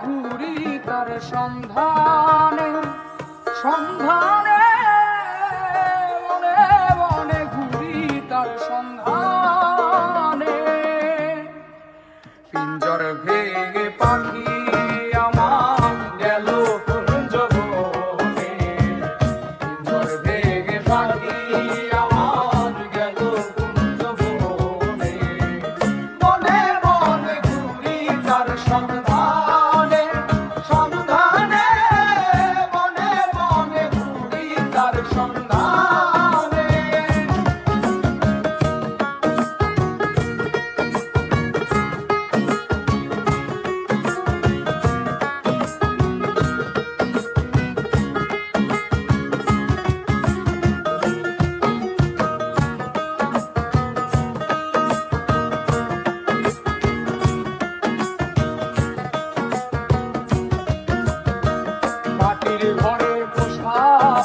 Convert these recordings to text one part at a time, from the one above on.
ঘুরি তার সন্ধানে সন্ধানে মনে মনে তার সন্ধানে। পিঞ্জর ভেঙে পাখি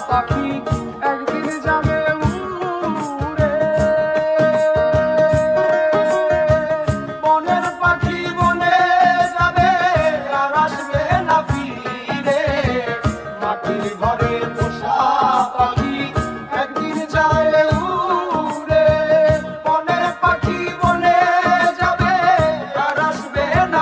পাখি একদিন যাবে উড়ে। বনের পাখি বনে যাবে আর আসবে না ফিরে। মাটির ঘরে পোষা একদিন যায় উড়ে। বনের পাখি বনে যাবে আর আসবে না